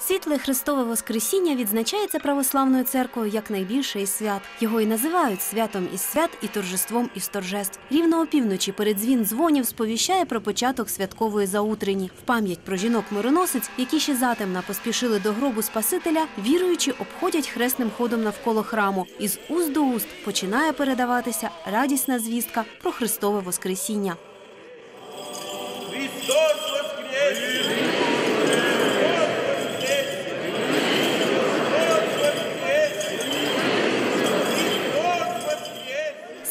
Світле Христове Воскресіння відзначається православною церквою як найбільше із свят. Його і називають святом із свят і торжеством із торжеств. Рівно опівночі передзвін дзвонів сповіщає про початок святкової заутрені. В пам'ять про жінок-мироносиць, які ще затемна поспішили до гробу Спасителя, віруючі обходять хресним ходом навколо храму. Із уст до уст починає передаватися радісна звістка про Христове Воскресіння. Христос воскресе!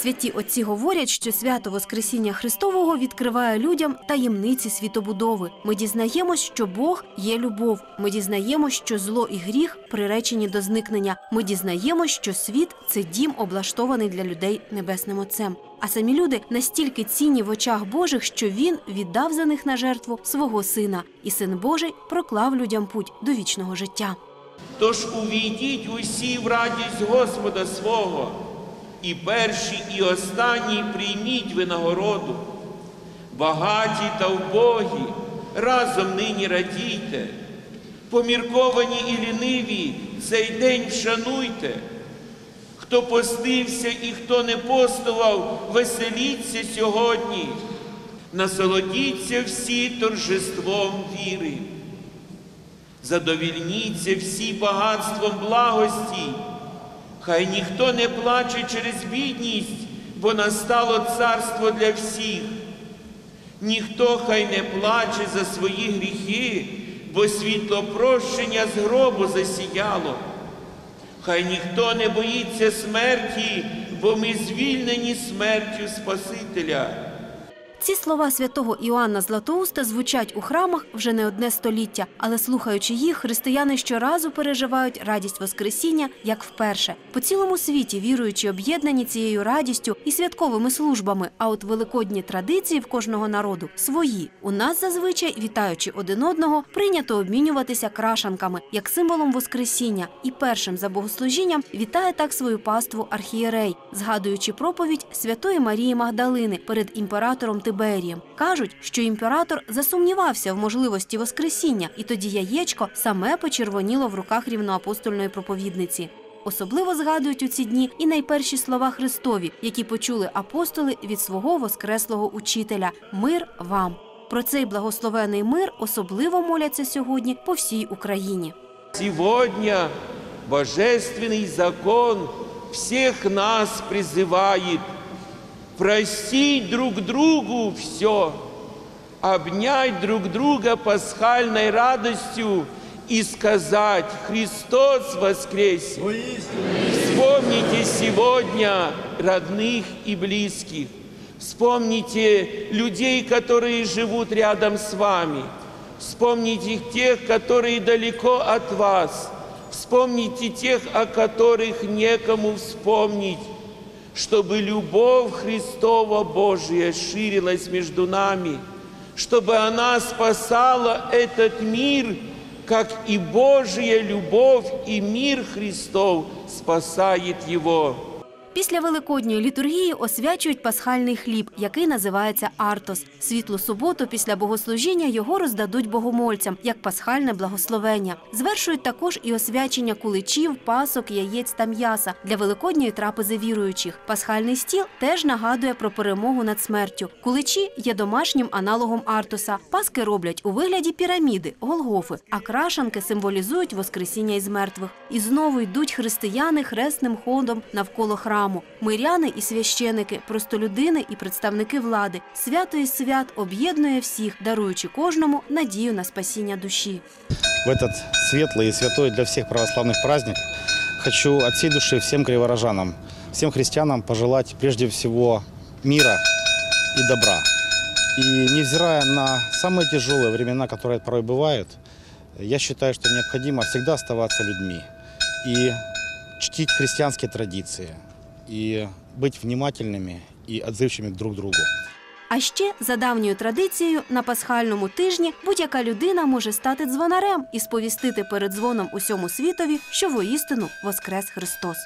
Святі отці говорять, що свято Воскресіння Христового відкриває людям таємниці світобудови. Ми дізнаємось, що Бог є любов. Ми дізнаємось, що зло і гріх приречені до зникнення. Ми дізнаємось, що світ це дім, облаштований для людей небесним Отцем. А самі люди настільки цінні в очах Божих, що він віддав за них на жертву свого сина, і син Божий проклав людям путь до вічного життя. Тож увійдіть усі в радість Господа свого, і перші, і останні прийміть винагороду. Багаті та вбогі, разом нині радійте, помірковані і ліниві, цей день вшануйте. Хто постився і хто не постував, веселіться сьогодні, насолодіться всі торжеством віри. Задовільніться всі багатством благості, хай ніхто не плаче через бідність, бо настало царство для всіх. Ніхто хай не плаче за свої гріхи, бо світло прощення з гробу засіяло. Хай ніхто не боїться смерті, бо ми звільнені смертю Спасителя. Ці слова святого Іоанна Златоуста звучать у храмах вже не одне століття, але слухаючи їх, християни щоразу переживають радість Воскресіння як вперше. По цілому світі віруючі об'єднані цією радістю і святковими службами. А от великодні традиції в кожного народу свої. У нас зазвичай, вітаючи один одного, прийнято обмінюватися крашанками як символом Воскресіння. І першим за богослужінням вітає так свою паству архієрей, згадуючи проповідь Святої Марії Магдалини перед імператором Тиберієм. Кажуть, що імператор засумнівався в можливості Воскресіння, і тоді яєчко саме почервоніло в руках рівноапостольної проповідниці. Особливо згадують у ці дні і найперші слова Христові, які почули апостоли від свого воскреслого учителя Мир вам. Про цей благословений мир особливо моляться сьогодні по всій Україні. Сегодня божественный закон всех нас призывает простить друг другу все, обнять друг друга пасхальной радостью и сказать «Христос воскресе!» Вспомните сегодня родных и близких. Вспомните людей, которые живут рядом с вами. Вспомните тех, которые далеко от вас. Вспомните тех, о которых некому вспомнить, чтобы любовь Христова Божия ширилась между нами, чтобы она спасала этот мир, как и Божья любовь и мир Христов спасает его. Після великодньої літургії освячують пасхальний хліб, який називається Артос. Світлу суботу після богослужіння його роздадуть богомольцям як пасхальне благословення. Звершують також і освячення куличів, пасок, яєць та м'яса для великодньої трапези віруючих. Пасхальний стіл теж нагадує про перемогу над смертю. Куличі є домашнім аналогом Артоса. Паски роблять у вигляді піраміди, голгофи, а крашанки символізують воскресіння із мертвих. І знову йдуть християни хресним ходом навколо храму Миряни і священики, простолюдини і представники влади. Свято із свят об'єднує всіх, даруючи кожному надію на спасіння душі. в этот светлый и святой для всех православных праздник хочу от всей души всем криворожанам, всем христианам пожелать прежде всего мира и добра. И невзирая на самые тяжелые времена, которые порой бывают, я считаю, что необходимо всегда оставаться людьми и чтить христианские традиции, и быть внимательными и отзывчивыми друг к другу. А ще за давньою традицією на пасхальному тижні будь-яка людина може стати дзвонарем і сповістити перед дзвоном усьому світові, що воістину воскрес Христос.